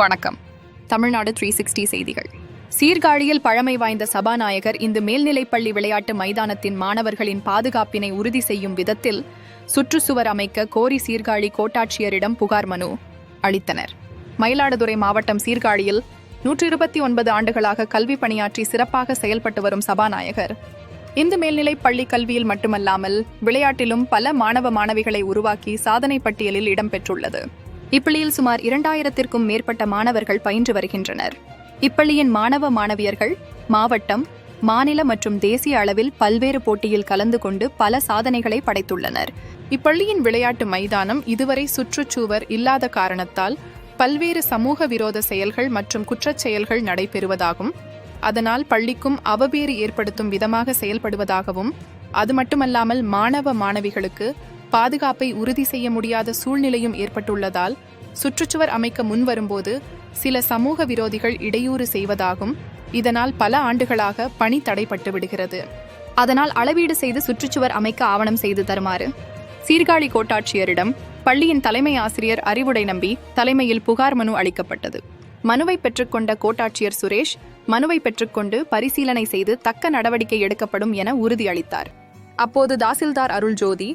வணக்கம். Tamil Nadu three sixty செய்திகள். சீர்காழியில் பழமை வாய்ந்த சபாநாயகர் இந்த மேல்நிலைப்பள்ளி விளையாட்டு மைதானத்தின் மாணவர்களின் பாதுகாப்பினை உறுதி செய்யும் விதத்தில் சுற்றுச்சுவர் அமைக்க கோரி சீர்காழி கோட்டாட்சியரிடம் புகார் மனு அளித்தனர். மயிலாடுதுறை மாவட்டம் சீர்காழியில் நூற்றி இருபத்தி ஒன்பது ஆண்டுகளாக கல்வி பணியாற்றி சிறப்பாக செயல்பட்டு வரும் சபாநாயகர். இந்து மேல்நிலை பள்ளி கல்வியில் மட்டுமல்லாமல் விளையாட்டிலும் பல மாணவ மாணவிகளை உருவாக்கி சாதனை பட்டியலில் இடம்பெற்றுள்ளது இப்பள்ளியில் சுமார் இரண்டாயிரத்திற்கும் மேற்பட்ட மாணவர்கள் பயின்று வருகின்றனர். இப்பள்ளியின் மாணவ மாணவியர்கள் மாவட்டம் மாநில மற்றும் தேசிய அளவில் பல்வேறு போட்டியில் கலந்து கொண்டு பல சாதனைகளை படைத்துள்ளனர். இப்பள்ளியின் விளையாட்டு மைதானம் இதுவரை சுற்றுச்சுவர் இல்லாத காரணத்தால் பல்வேறு சமூக விரோத செயல்கள் மற்றும் குற்றச்செயல்கள் நடைபெறுவதாகும். அதனால் பள்ளிக்கும் அவபேறு ஏற்படுத்தும் விதமாக செயல்படுவதாகவும் அது மட்டுமல்லாமல் மாணவ மாணவிகளுக்கு பாதுகாப்பை உறுதி செய்ய முடியாத சூழ்நிலையும் ஏற்பட்டுள்ளதால் சுற்றுச்சுவர் அமைக்க முன்வரும்போது சில சமூக விரோதிகள் இடையூறு செய்வதாகும். இதனால் பல ஆண்டுகளாக பணி தடைப்பட்டு விடுகிறது. அதனால் அளவீடு செய்து சுற்றுச்சுவர் அமைக்க ஆவணம் செய்து தருமாறு சீர்காழி கோட்டாட்சியரிடம் பள்ளியின் தலைமை ஆசிரியர் அறிவுடை நம்பி தலைமையில் புகார் மனு அளிக்கப்பட்டது. மனுவை பெற்றுக்கொண்ட கோட்டாட்சியர் சுரேஷ் மனுவை பெற்றுக்கொண்டு பரிசீலனை செய்து தக்க நடவடிக்கை எடுக்கப்படும் என உறுதியளித்தார். அப்போது தாசில்தார் அருள் ஜோதி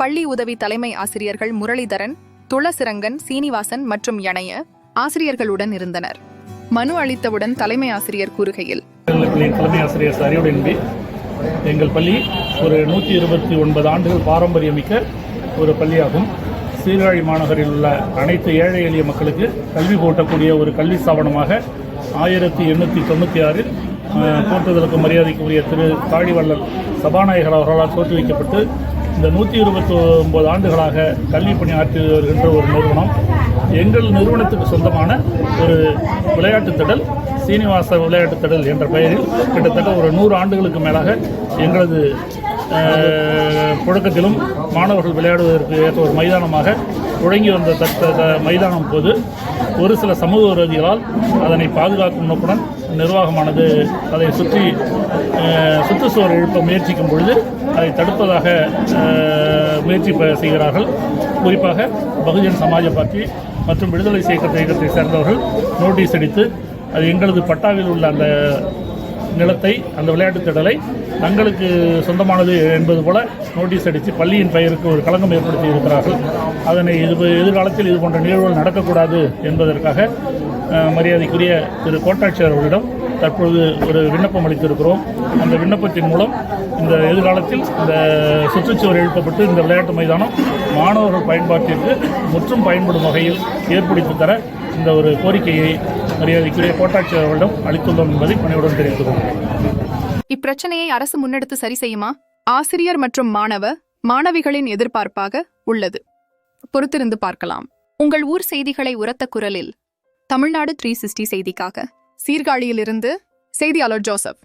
பள்ளி உதவி தலைமை ஆசிரியர்கள் முரளிதரன் துளசிரங்கன் சீனிவாசன் மற்றும் இணைய ஆசிரியர்களுடன் இருந்தனர். மனு அளித்தவுடன் தலைமை ஆசிரியர் கூறுகையில் தலைமை ஆசிரியர் சரியுடன் எங்கள் பள்ளி ஒரு நூற்றி இருபத்தி ஒன்பது ஆண்டுகள் பாரம்பரியமிக்க ஒரு பள்ளியாகும். சீர்காழி மாநகரில் உள்ள அனைத்து ஏழை எளிய மக்களுக்கு கல்வி போட்டக்கூடிய ஒரு கல்வி ஸ்தாபனமாக ஆயிரத்தி எண்ணூற்றி தொண்ணூற்றி ஆறில் போட்டதற்கு போற்றுதலுக்கு மரியாதைக்குரிய திரு காழிவள்ளல் சபாநாயகர் அவர்களால் தோற்றுவிக்கப்பட்டு இந்த நூற்றி இருபத்தி ஒன்பது ஆண்டுகளாக கல்வி பணி ஆற்றி வருகின்ற ஒரு நிறுவனம் எங்கள் நிறுவனத்துக்கு சொந்தமான ஒரு விளையாட்டுத் திடல் சீனிவாச விளையாட்டுத் திடல் என்ற பெயரில் கிட்டத்தட்ட ஒரு நூறு ஆண்டுகளுக்கு மேலாக எங்களது புழக்கத்திலும் மாணவர்கள் விளையாடுவதற்கு ஏற்ற ஒரு மைதானமாக தொடங்கி வந்த தக்க த- மைதானம் போது ஒரு சில சமூக விரோதிகளால் அதனை பாதுகாக்கும் நோக்குடன் நிர்வாகமானது அதை சுற்றி சுற்றுச்சுவர் எழுப்ப முயற்சிக்கும் பொழுது அதை தடுப்பதாக முயற்சி செய்கிறார்கள். குறிப்பாக பகுஜன் சமாஜ பார்ட்டி மற்றும் விடுதலை இயக்கத்தை இயக்கத்தை சேர்ந்தவர்கள் நோட்டீஸ் அடித்து அது எங்களது பட்டாவில் உள்ள அந்த நிலத்தை அந்த விளையாட்டுத் திடலை தங்களுக்கு சொந்தமானது என்பது போல நோட்டீஸ் அடித்து பள்ளியின் பெயருக்கு ஒரு களங்கம் ஏற்படுத்தி இருக்கிறார்கள். அதனை இது எதிர்காலத்தில் இது போன்ற நிகழ்வுகள் நடக்கக்கூடாது என்பதற்காக மரியாதைக்குரிய திரு கோட்டாட்சியர் அவர்களிடம் தற்பொழுது ஒரு விண்ணப்பம் அளித்திருக்கிறோம். அந்த விண்ணப்பத்தின் மூலம் இந்த எதிர்காலத்தில் இந்த சுற்றுச்சுவர் எழுப்பப்பட்டு இந்த விளையாட்டு மைதானம் மாணவர்கள் பயன்பாட்டிற்கு முற்றும் பயன்படும் வகையில் ஏற்படுத்தி தர இந்த ஒரு கோரிக்கையை மரியாதைக்குரிய கோட்டாட்சியர் அவர்களிடம் அளித்துள்ளோம் என்பதை பணியுடன் தெரிவித்துக் கொள்கிறேன். இப்பிரச்சனையை அரசு முன்னெடுத்து சரி செய்யுமா? ஆசிரியர் மற்றும் மாணவ மாணவிகளின் எதிர்பார்ப்பாக உள்ளது. பொறுத்திருந்து பார்க்கலாம். உங்கள் ஊர் செய்திகளை உரத்த குரலில் தமிழ்நாடு த்ரீ சிக்ஸ்டி செய்திக்காக சீர்காழியிலிருந்து செய்தியாளர் ஜோசப்.